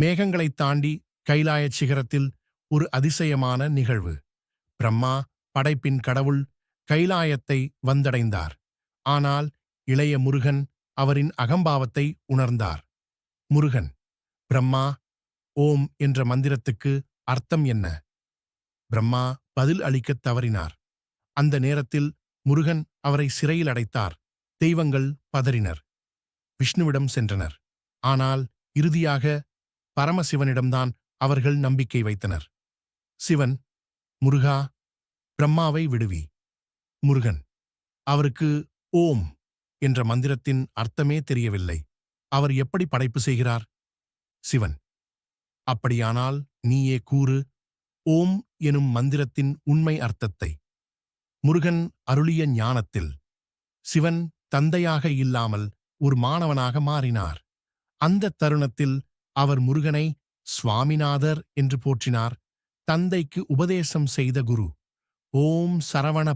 மேகங்களைத் தாண்டி கைலாயச் சிகரத்தில் ஒரு அதிசயமான நிகழ்வு. பிரம்மா படைப்பின் கடவுள் கைலாயத்தை வந்தடைந்தார். ஆனால் இளைய முருகன் அவரின் அகம்பாவத்தை உணர்ந்தார். முருகன் பிரம்மா ஓம் என்ற மந்திரத்துக்கு அர்த்தம் என்ன? பிரம்மா பதில் அளிக்கத் தவறினார். அந்த நேரத்தில் முருகன் அவரை சிறையில் அடைத்தார். தெய்வங்கள் பதறினர். விஷ்ணுவிடம் சென்றனர். ஆனால் இறுதியாக பரமசிவனிடம்தான் அவர்கள் நம்பிக்கை வைத்தனர். சிவன் முருகா பிரம்மாவை விடுவி. முருகன் அவருக்கு ஓம் என்ற மந்திரத்தின் அர்த்தமே தெரியவில்லை. அவர் எப்படி படைப்பு செய்கிறார்? சிவன் அப்படியானால் நீயே கூறு ஓம் எனும் மந்திரத்தின் உண்மை அர்த்தத்தை. முருகன் அருளிய ஞானத்தில் சிவன் தந்தையாக இல்லாமல் ஒரு மாணவனாக மாறினார். அந்த தருணத்தில் அவர் முருகனை சுவாமிநாதர் என்று போற்றினார். தந்தைக்கு உபதேசம் செய்த குரு. ஓம் சரவண